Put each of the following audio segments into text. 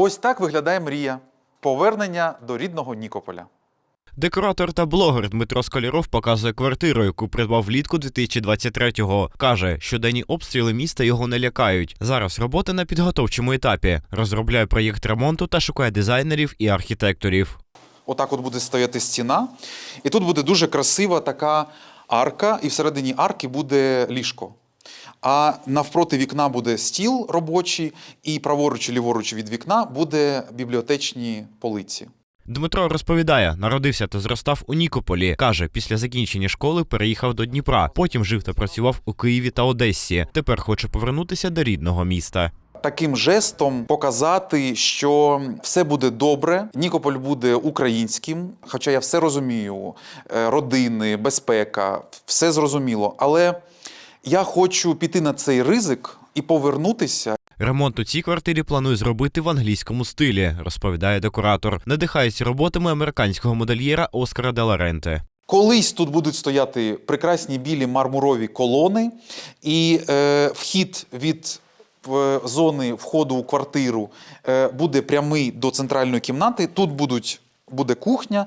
Ось так виглядає мрія повернення до рідного Нікополя. Декоратор та блогер Дмитро Сколяров показує квартиру, яку придбав влітку 2023-го. Каже, щоденні обстріли міста його не лякають. Зараз робота на підготовчому етапі. Розробляє проєкт ремонту та шукає дизайнерів і архітекторів. Отак от буде стояти стіна, і тут буде дуже красива така арка, і всередині арки буде ліжко. А навпроти вікна буде стіл робочий, і праворуч і ліворуч від вікна буде бібліотечні полиці. Дмитро розповідає, народився та зростав у Нікополі. Каже, після закінчення школи переїхав до Дніпра. Потім жив та працював у Києві та Одесі. Тепер хоче повернутися до рідного міста. Таким жестом показати, що все буде добре, Нікополь буде українським. Хоча я все розумію: е, родини, безпека, все зрозуміло. Але я хочу піти на цей ризик і повернутися Ремонт у цій квартирі планує зробити в англійському стилі, розповідає декоратор. Надихається роботами американського модельєра Оскара Деларенте. Колись тут будуть стояти прекрасні білі мармурові колони, і е, вхід від е, зони входу у квартиру е, буде прямий до центральної кімнати. Тут будуть. Буде кухня,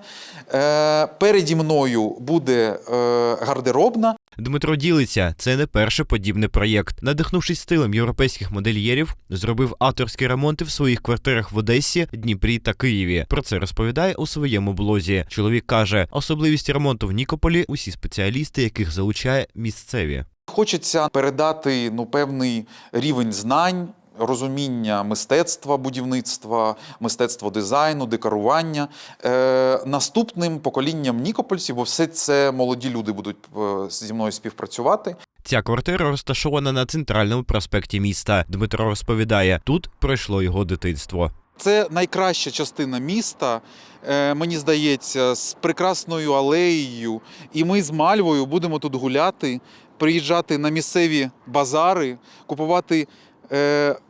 е, переді мною буде е, гардеробна. Дмитро ділиться, це не перший подібний проєкт. Надихнувшись стилем європейських модельєрів, зробив авторські ремонти в своїх квартирах в Одесі, Дніпрі та Києві. Про це розповідає у своєму блозі. Чоловік каже, особливість ремонту в Нікополі усі спеціалісти, яких залучає місцеві. Хочеться передати ну, певний рівень знань, розуміння мистецтва будівництва, мистецтва дизайну, декорування е, наступним поколінням нікопольців, бо все це молоді люди будуть е, зі мною співпрацювати. Ця квартира розташована на центральному проспекті міста. Дмитро розповідає, тут пройшло його дитинство. Це найкраща частина міста, е, мені здається, з прекрасною алеєю. І ми з Мальвою будемо тут гуляти, приїжджати на місцеві базари, купувати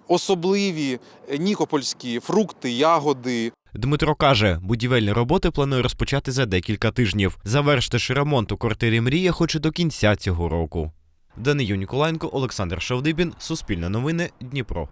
особливі нікопольські фрукти, ягоди. Дмитро каже, будівельні роботи планує розпочати за декілька тижнів. Завершити ж ремонт у квартирі Мрія хоче до кінця цього року. Данию Ніколаєнко, Олександр Шавдибін, Суспільне новини, Дніпро.